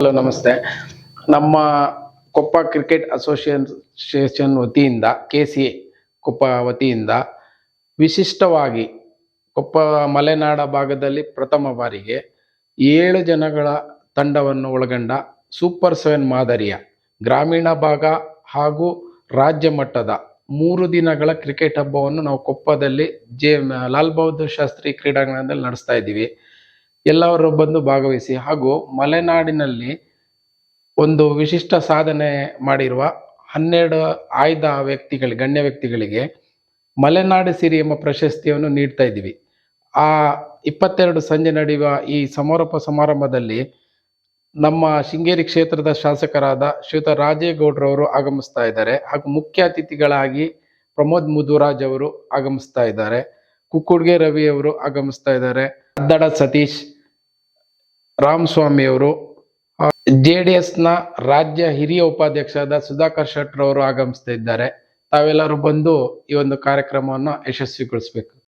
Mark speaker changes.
Speaker 1: Hello, ನಮಸ್ತೆ. ನಮ್ಮ Koppa cricket association ವತಿಯಿಂದ, ಕೆ ಸಿ ಎ ಕೊಪ್ಪ ವತಿಯಿಂದ ವಿಶಿಷ್ಟವಾಗಿ ಕೊಪ್ಪ ಮಲೆನಾಡ ಭಾಗದಲ್ಲಿ ಪ್ರಥಮ ಬಾರಿಗೆ ಏಳು ಜನಗಳ ತಂಡವನ್ನು ಒಳಗೊಂಡ ಸೂಪರ್ ಸೆವೆನ್ ಮಾದರಿಯ ಗ್ರಾಮೀಣ ಭಾಗ ಹಾಗೂ ರಾಜ್ಯ ಮಟ್ಟದ ಮೂರು ದಿನಗಳ ಕ್ರಿಕೆಟ್ ಹಬ್ಬವನ್ನು ನಾವು ಕೊಪ್ಪದಲ್ಲಿ ಜೆ ಲಾಲ್ ಬಹದ್ದೂರ್ ಶಾಸ್ತ್ರಿ ಕ್ರೀಡಾಂಗಣದಲ್ಲಿ ನಡೆಸ್ತಾ ಇದ್ದೀವಿ. ಎಲ್ಲರೂ ಬಂದು ಭಾಗವಹಿಸಿ ಹಾಗೂ ಮಲೆನಾಡಿನಲ್ಲಿ ಒಂದು ವಿಶಿಷ್ಟ ಸಾಧನೆ ಮಾಡಿರುವ ಹನ್ನೆರಡು ಆಯ್ದ ವ್ಯಕ್ತಿಗಳಿಗೆ, ಗಣ್ಯ ವ್ಯಕ್ತಿಗಳಿಗೆ ಮಲೆನಾಡು ಸಿರಿ ಎಂಬ ಪ್ರಶಸ್ತಿಯನ್ನು ನೀಡ್ತಾ ಇದ್ದೀವಿ. ಆ ಇಪ್ಪತ್ತೆರಡು ಸಂಜೆ ನಡೆಯುವ ಈ ಸಮಾರೋಪ ಸಮಾರಂಭದಲ್ಲಿ ನಮ್ಮ ಶೃಂಗೇರಿ ಕ್ಷೇತ್ರದ ಶಾಸಕರಾದ ಶ್ರೀಯುತ ರಾಜೇಗೌಡ್ರವರು ಆಗಮಿಸ್ತಾ ಇದ್ದಾರೆ ಹಾಗೂ ಮುಖ್ಯ ಅತಿಥಿಗಳಾಗಿ ಪ್ರಮೋದ್ ಮುದುರಾಜ್ ಅವರು ಆಗಮಿಸ್ತಾ ಇದ್ದಾರೆ. ಕುಕ್ಕುಡ್ಗೆ ರವಿ ಅವರು ಆಗಮಿಸ್ತಾ ಇದ್ದಾರೆ. ಅದ್ದಡ ಸತೀಶ್ ರಾಮಸ್ವಾಮಿ ಅವರು ಜೆ ಡಿ ಎಸ್ನ ರಾಜ್ಯ ಹಿರಿಯ ಉಪಾಧ್ಯಕ್ಷರಾದ ಸುಧಾಕರ್ ಶೆಟ್ಟರ್ ಅವರು ಆಗಮಿಸ್ತಾ ತಾವೆಲ್ಲರೂ ಬಂದು ಈ ಒಂದು ಕಾರ್ಯಕ್ರಮವನ್ನು ಯಶಸ್ವಿಗೊಳಿಸಬೇಕು.